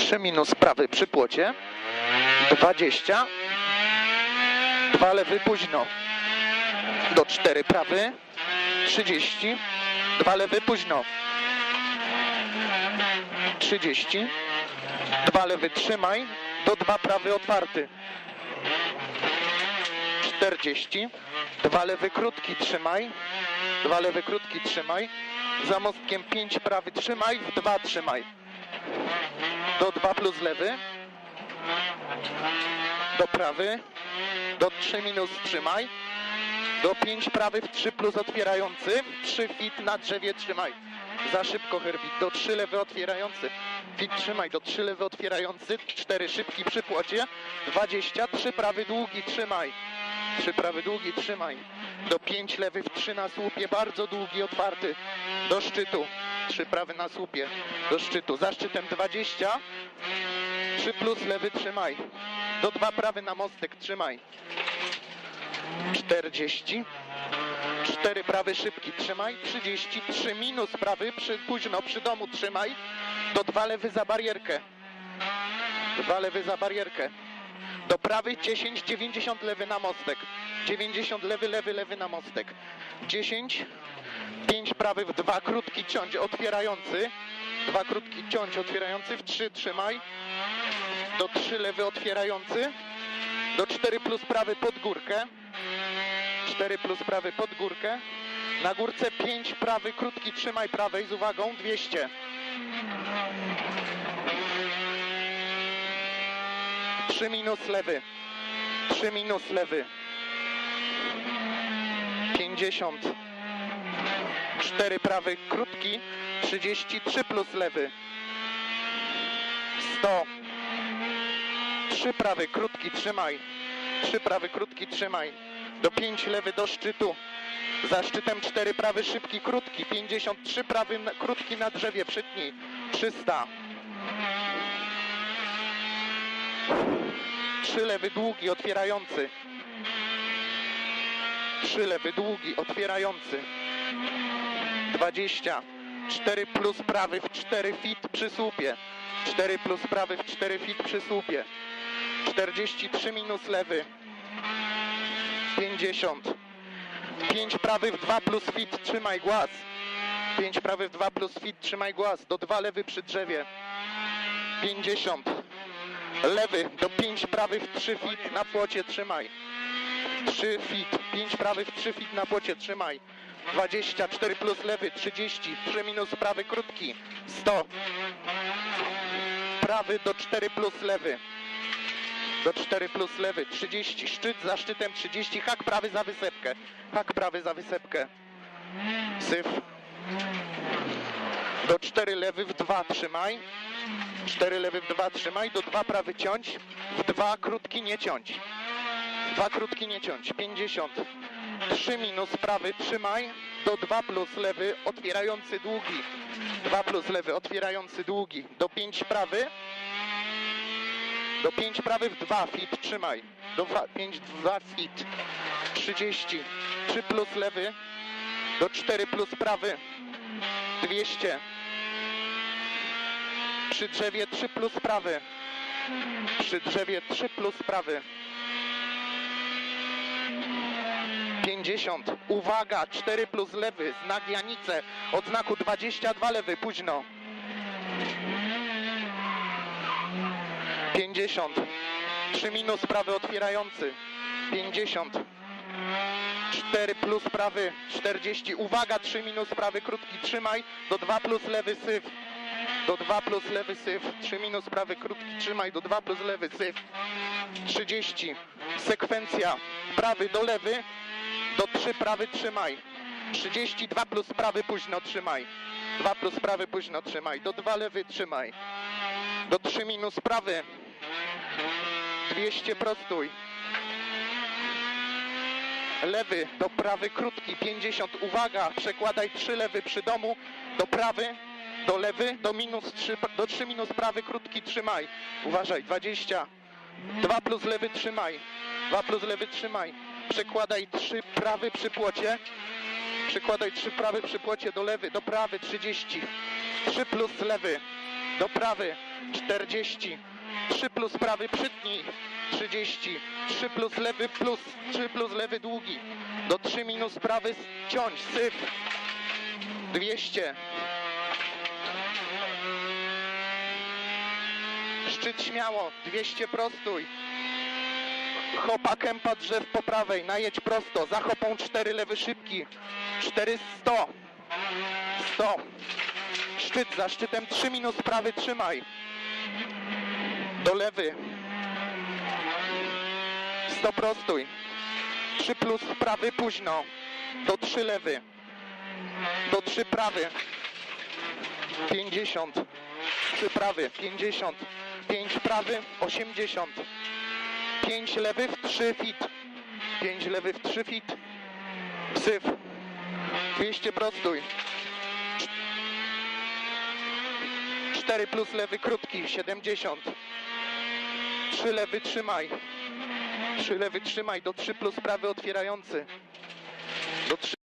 3 minus prawy przy płocie. 20. 2 lewy późno. Do 4 prawy. 30. 2 lewy późno. 30. 2 lewy trzymaj. Do 2 prawy otwarty. 40. 2 lewy krótki trzymaj. 2 lewy krótki trzymaj. Za mostkiem 5 prawy trzymaj. W 2 trzymaj. Do 2 plus lewy. Do prawy. Do 3 minus trzymaj. Do 5 prawy w 3 plus otwierający. 3 fit na drzewie trzymaj. Za szybko Herbik. Do 3 lewy otwierający. Fit trzymaj. Do 3 lewy otwierający. 4 szybki przy płocie. 20. 3 prawy długi trzymaj. 3 prawy długi trzymaj. Do 5 lewy w 3 na słupie. Bardzo długi otwarty. Do szczytu. 3 prawy na słupie. Do szczytu. Za szczytem 20. 3 plus lewy trzymaj. Do 2 prawy na mostek trzymaj. 40. 4 prawy szybki trzymaj. 33 minus prawy przy, późno przy domu trzymaj. Do 2 lewy za barierkę. 2 lewy za barierkę. Do prawy 10, 90 lewy na mostek. 90 lewy, lewy, lewy na mostek. 10, 5 prawy w 2 krótki ciąć otwierający. 2 krótki ciąć otwierający w 3 trzymaj. Do 3 lewy otwierający. Do 4 plus prawy pod górkę. 4 plus prawy pod górkę. Na górce 5 prawy krótki trzymaj prawej z uwagą 200. 3 minus lewy. 3 minus lewy. 50. 4 prawy krótki. 33 plus lewy. 100. 3 prawy krótki trzymaj. 3 prawy krótki trzymaj. Do 5 lewy do szczytu. Za szczytem 4 prawy szybki krótki. 53 prawy krótki na drzewie przytnij. 300. 3 lewy długi otwierający. 3 lewy długi otwierający. 20. 4 plus prawy w 4 fit przy słupie. 4 plus prawy w 4 fit przy słupie. 43 minus lewy. 50. 5 prawy w 2 plus fit trzymaj głaz. 5 prawy w 2 plus fit trzymaj głaz. Do 2 lewy przy drzewie. 50. Lewy do 5 prawy w 3 fit na płocie trzymaj. 3 fit, 5 prawy w 3 fit na płocie trzymaj. 24 plus lewy, 30, 3 minus prawy krótki, 100. Prawy do 4 plus lewy. Do 4 plus lewy, 30, szczyt za szczytem 30, hak prawy za wysepkę. Hak prawy za wysepkę. Syf. Do 4 lewy w 2 trzymaj. 4 lewy w 2 trzymaj, do 2 prawy ciąć, w 2 krótki nie ciąć. 2 krótki nie ciąć, 50. 3 minus prawy trzymaj, do 2 plus lewy otwierający długi. 2 plus lewy otwierający długi, do 5 prawy. Do 5 prawy w 2 fit trzymaj. Do 5 2 fit. 30. 3 plus lewy. Do 4 plus prawy. 200. Przy drzewie 3 plus prawy. Przy drzewie 3 plus prawy. 50. Uwaga, 4 plus lewy. Znak Janice. Od znaku 22 lewy. Późno. 50. 3 minus prawy otwierający. 50. 4 plus prawy 40. Uwaga, 3 minus prawy krótki trzymaj. Do 2 plus lewy syf. Do 2 plus lewy syf. 3 minus prawy krótki trzymaj. Do 2 plus lewy syf. 30. Sekwencja. Prawy do lewy. Do 3 prawy trzymaj. 32 plus prawy późno trzymaj. 2 plus prawy późno trzymaj. Do 2 lewy trzymaj. Do 3 minus prawy. 200 prostuj. Lewy do prawy krótki 50. Uwaga, przekładaj 3 lewy przy domu do prawy, do lewy, do minus 3, do 3 minus prawy krótki trzymaj. Uważaj, 20. 2 plus lewy trzymaj. 2 plus lewy trzymaj. Przekładaj 3 prawy przy płocie. Przekładaj 3 prawy przy płocie do lewy, do prawy 30. 3 plus lewy. do prawy 40, 3 plus prawy przytnij 30, 3 plus lewy plus, 3 plus lewy długi, do 3 minus prawy ciąć, syf 200, szczyt śmiało. 200 prostuj, hopa kępa drzew po prawej, najedź prosto, za hopą 4 lewy szybki, 400, 100, szczyt za szczytem. 3 minus prawy. Trzymaj, do lewy, 100 prostuj, 3 plus prawy późno, do 3 lewy, do 3 prawy, 50, 3 prawy, 50, 5 prawy, 80, 5 lewych, 3 fit, 5 lewych, 3 fit, syf, 200 prostuj, 4 plus lewy krótki, 70, 3 lewy trzymaj, 3 lewy trzymaj, do 3 plus prawy otwierający, do 3